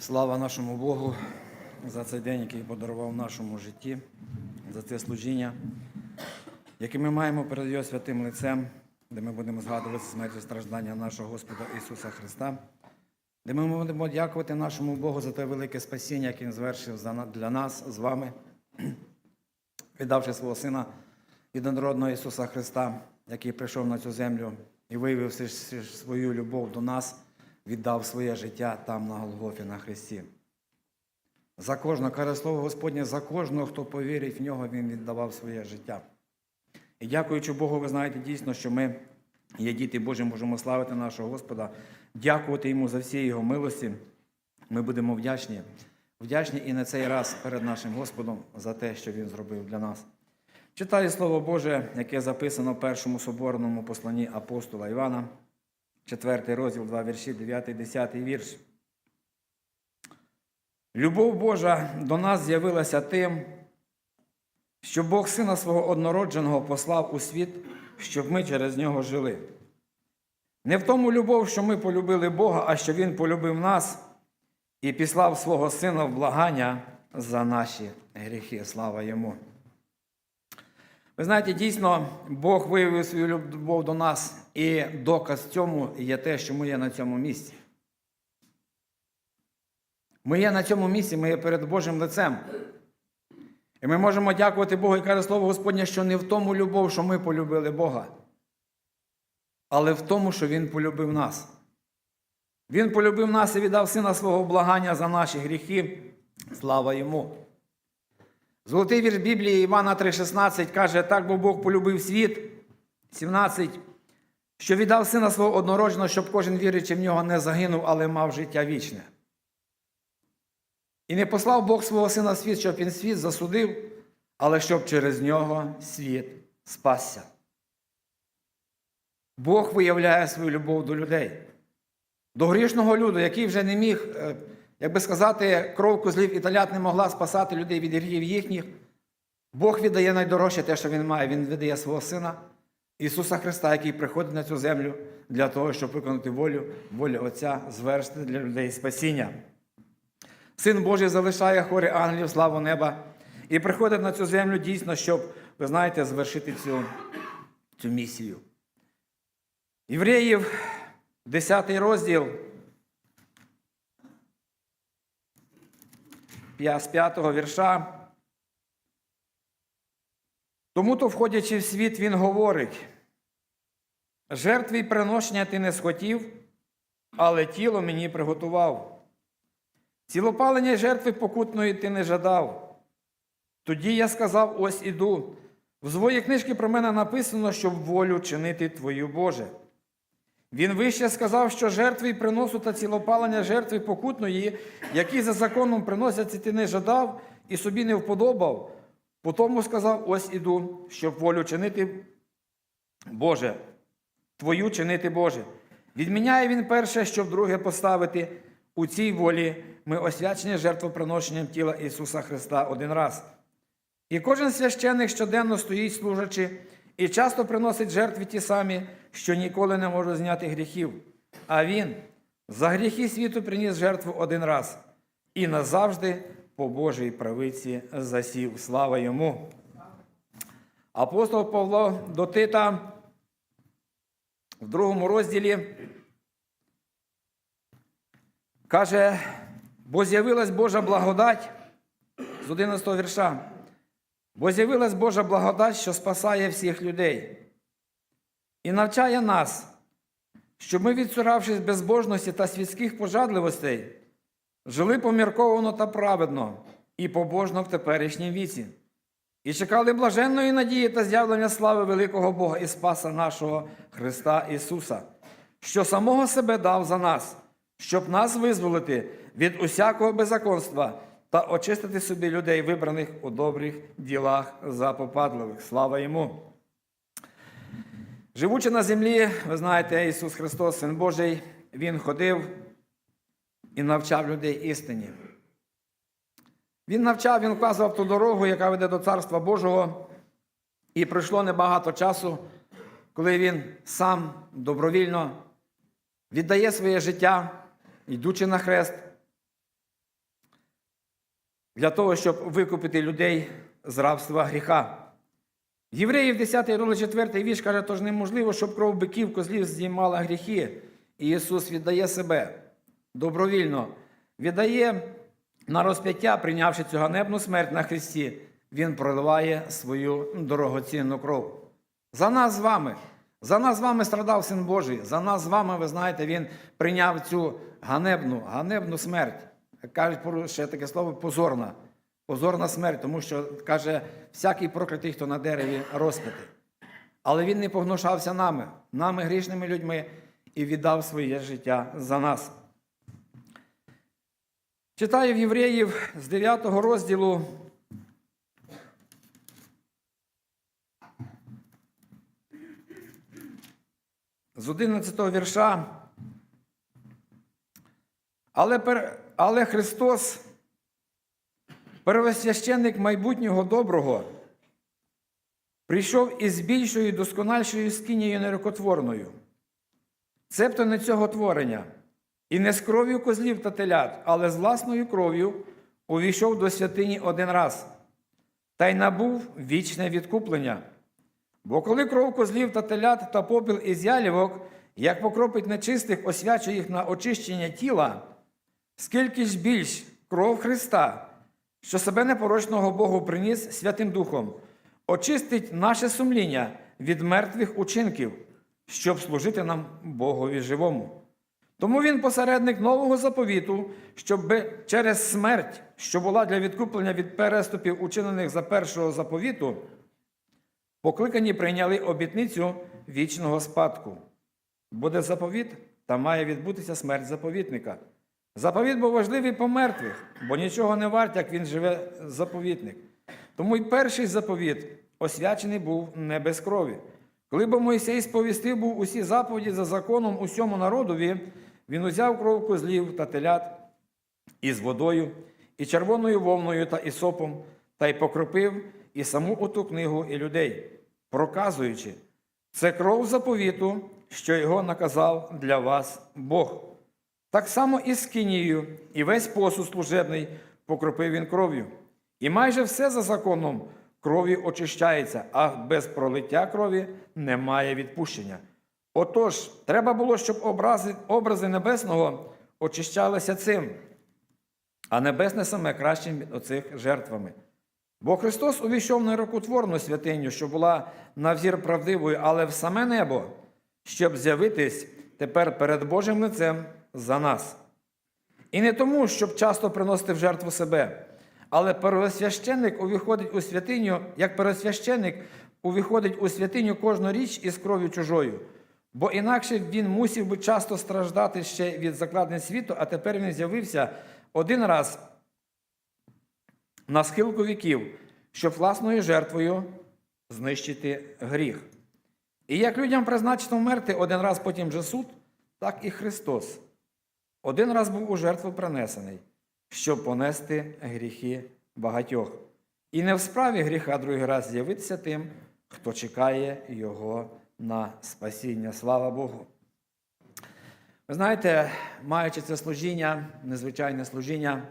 Слава нашому Богу за цей день, який подарував нашому житті, за це служіння, яке ми маємо перед Його святим лицем, де ми будемо згадувати смерть і страждання нашого Господа Ісуса Христа, де ми будемо дякувати нашому Богу за те велике спасіння, яке Він звершив для нас з вами, віддавши свого Сина єдинородного Ісуса Христа, який прийшов на цю землю і виявивши свою любов до нас, віддав своє життя там на Голгофі на Христі. За кожного, каже слово Господнє, за кожного, хто повірить в нього, Він віддавав своє життя. І дякуючи Богу, ви знаєте дійсно, що ми є діти Божі, можемо славити нашого Господа, дякувати Йому за всі Його милості. Ми будемо вдячні. Вдячні і на цей раз перед нашим Господом за те, що Він зробив для нас. Читаю Слово Боже, яке записано в першому соборному посланні апостола Івана, 4 розділ, 2 вірші, 9, 10 вірш. Любов Божа до нас з'явилася тим, що Бог Сина свого однородженого послав у світ, щоб ми через нього жили. Не в тому любов, що ми полюбили Бога, а що Він полюбив нас і післав свого Сина в благання за наші гріхи. Слава Йому. Ви знаєте, дійсно, Бог виявив свою любов до нас, і доказ цьому є те, що ми є на цьому місці. Ми є на цьому місці, ми є перед Божим лицем. І ми можемо дякувати Богу і каже Слово Господнє, що не в тому любов, що ми полюбили Бога, але в тому, що Він полюбив нас. Він полюбив нас і віддав сина свого благання за наші гріхи. Слава йому! Золотий вірш Біблії Івана 3,16 каже, так бо Бог полюбив світ, 17, що віддав сина свого однородженого, щоб кожен віруючи в нього не загинув, але мав життя вічне. І не послав Бог свого сина в світ, щоб він світ засудив, але щоб через нього світ спасся. Бог виявляє свою любов до людей, до грішного люду, який вже не міг, е, як би сказати, кров козлів і талят не могла спасати людей від гріхів їхніх. Бог віддає найдорожче те, що Він має. Він видає свого Сина Ісуса Христа, який приходить на цю землю для того, щоб виконати волю, волю Отця, звершити для людей спасіння. Син Божий залишає хори ангелів, славу неба, і приходить на цю землю дійсно, щоб, ви знаєте, звершити цю, цю місію. Євреїв, 10 розділ, з 5 вірша. Тому то, входячи в світ, він говорить: жертви й приношення ти не схотів, але тіло мені приготував. Цілопалення жертви покутної ти не жадав. Тоді я сказав: ось іду. В своїй книжці про мене написано, щоб волю чинити Твою Боже. Він вище сказав, що жертви приносу та цілопалення жертви покутної, які за законом приносяться, ти не жадав і собі не вподобав. Потому сказав: ось іду, щоб волю чинити Боже, Твою чинити Боже. Відміняє він перше, щоб друге поставити. У цій волі ми освячені жертвоприношенням тіла Ісуса Христа один раз. І кожен священник щоденно стоїть служачи, і часто приносить жертви ті самі, що ніколи не можуть зняти гріхів. А Він за гріхи світу приніс жертву один раз і назавжди по Божій правиці засів. Слава йому. Апостол Павло до Тита в другому розділі каже, бо з'явилась Божа благодать з 11 вірша. Бо з'явилась Божа благодать, що спасає всіх людей, і навчає нас, щоб ми, відсуравшись безбожності та світських пожадливостей, жили помірковано та праведно і побожно в теперішнім віці, і чекали блаженної надії та з'явлення слави великого Бога і Спаса нашого Христа Ісуса, що самого себе дав за нас, щоб нас визволити від усякого беззаконства та очистити собі людей, вибраних у добрих ділах запопадливих. Слава йому! Живучи на землі, ви знаєте, Ісус Христос, Син Божий, Він ходив і навчав людей істині. Він навчав, він вказував ту дорогу, яка веде до Царства Божого. І пройшло небагато часу, коли він сам добровільно віддає своє життя, йдучи на хрест, для того, щоб викупити людей з рабства гріха. Євреїв 10 розділ 4 вірш каже, тож неможливо, щоб кров биків козлів знімала гріхи. І Ісус віддає себе добровільно, віддає на розп'яття, прийнявши цю ганебну смерть на Христі, Він проливає свою дорогоцінну кров. За нас з вами. За нас з вами страдав Син Божий. За нас з вами, ви знаєте, Він прийняв цю ганебну, ганебну смерть. Кажуть, ще таке слово позорна. Позорна смерть, тому що каже, всякий проклятий, хто на дереві розпитий. Але він не погнушався нами, нами грішними людьми, і віддав своє життя за нас. Читаю в Євреїв з 9 розділу. З 11 вірша. Але, але Христос, первосвященник майбутнього доброго, прийшов із більшою доскональшою скинією нерокотворною, цебто не цього творення, і не з кров'ю козлів та телят, але з власною кров'ю увійшов до святині один раз, та й набув вічне відкуплення. Бо коли кров козлів та телят та попіл із ялівок, як покропить нечистих, освячує їх на очищення тіла, скільки ж більш кров Христа, що себе непорочного Богу приніс Святим Духом, очистить наше сумління від мертвих учинків, щоб служити нам Богові живому. Тому він посередник нового заповіту, щоб через смерть, що була для відкуплення від переступів, учинених за першого заповіту, покликані прийняли обітницю вічного спадку. Буде заповіт, та має відбутися смерть заповітника. Заповіт був важливий по мертвих, бо нічого не варт, як він живе заповітник. Тому й перший заповіт освячений був не без крові. Коли бо Мойсей сповістив був усі заповіді за законом усьому народові, він узяв кров козлів та телят із водою, і червоною вовною та ісопом, та й покропив і саму оту книгу і людей, проказуючи, це кров заповіту, що його наказав для вас Бог. Так само і з Кинією, і весь посуд служебний покропив він кров'ю. І майже все за законом кров'ю очищається, а без пролиття крові немає відпущення. Отож, треба було, щоб образи, образи небесного очищалися цим, а небесне саме кращим від оцих жертвами. Бо Христос увійшов на рукотворну святиню, що була на взір правдивою, але в саме небо, щоб з'явитись тепер перед Божим лицем за нас. І не тому, щоб часто приносити в жертву себе, але первосвященник увіходить у святиню, як первосвященник увіходить у святиню кожну річ із кров'ю чужою. Бо інакше він мусив би часто страждати ще від закладень світу, а тепер він з'явився один раз на схилку віків, щоб власною жертвою знищити гріх. І як людям призначено вмерти один раз потім же суд, так і Христос. Один раз був у жертву принесений, щоб понести гріхи багатьох. І не в справі гріха другий раз з'явитися тим, хто чекає Його на спасіння. Слава Богу. Ви знаєте, маючи це служіння, незвичайне служіння,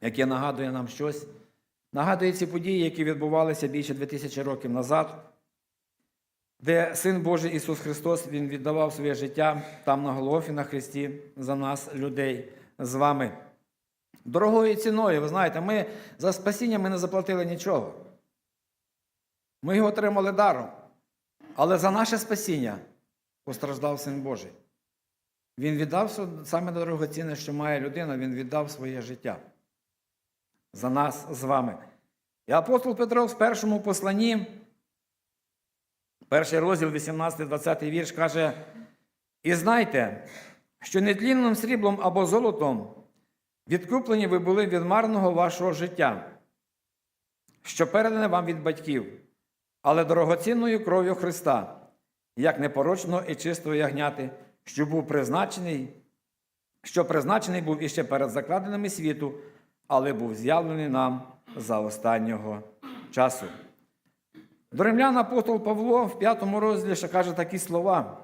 яке нагадує нам щось, нагадує ці події, які відбувалися більше 2000 років назад, де Син Божий Ісус Христос Він віддавав своє життя там на Голгофі, на Христі за нас, людей, з вами. Дорогою ціною, ви знаєте, ми за спасіння ми не заплатили нічого. Ми його отримали даром. Але за наше спасіння постраждав Син Божий. Він віддав саме дорогоцінне, що має людина, він віддав своє життя за нас з вами. І апостол Петро в першому посланні, перший розділ, 18-20 вірш, каже: І знайте, що нетлінним сріблом або золотом відкуплені ви були від марного вашого життя, що передане вам від батьків, але дорогоцінною кров'ю Христа, як непорочного і чистого ягняти, що був призначений, що призначений був іще перед закладеними світу, але був з'явлений нам за останнього часу. До римлян апостол Павло в п'ятому розділі ще каже такі слова.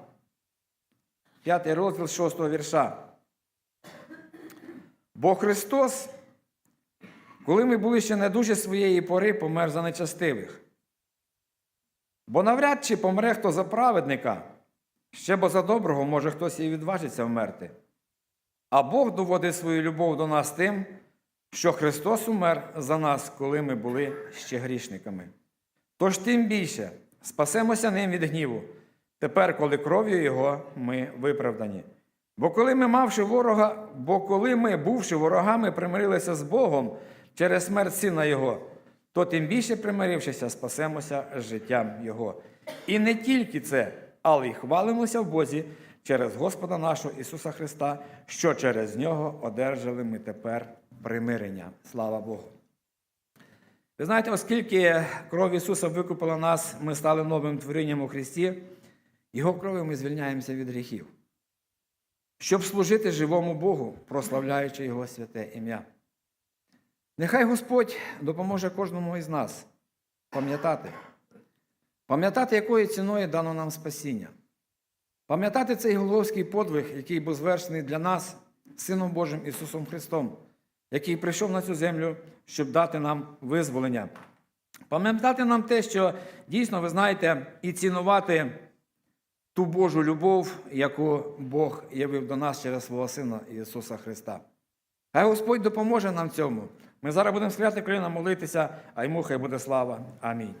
П'ятий розділ шостого вірша. Бо Христос коли ми були ще не дуже своєї пори, помер за нечастивих. Бо навряд чи помре хто за праведника, ще бо за доброго може хтось і відважиться вмерти. А Бог доводить свою любов до нас тим, що Христос умер за нас, коли ми були ще грішниками. Тож тим більше спасемося ним від гніву, тепер, коли кров'ю Його ми виправдані. Бо коли ми, мавши ворога, бо коли ми, бувши ворогами, примирилися з Богом через смерть Сина Його, то тим більше примирившися, спасемося життям Його. І не тільки це, але й хвалимося в Бозі через Господа нашого Ісуса Христа, що через Нього одержали ми тепер примирення. Слава Богу. Ви знаєте, оскільки кров Ісуса викупила нас, ми стали новим творінням у Христі, Його кров'ю ми звільняємося від гріхів, щоб служити живому Богу, прославляючи Його святе ім'я. Нехай Господь допоможе кожному із нас пам'ятати, пам'ятати, якою ціною дано нам спасіння, пам'ятати цей головський подвиг, який був звершений для нас, Сином Божим Ісусом Христом, який прийшов на цю землю, щоб дати нам визволення. Пам'ятати нам те, що дійсно, ви знаєте, і цінувати ту Божу любов, яку Бог явив до нас через свого Сина Ісуса Христа. Хай Господь допоможе нам цьому. Ми зараз будемо стріляти країна молитися, а йому хай буде слава. Амінь.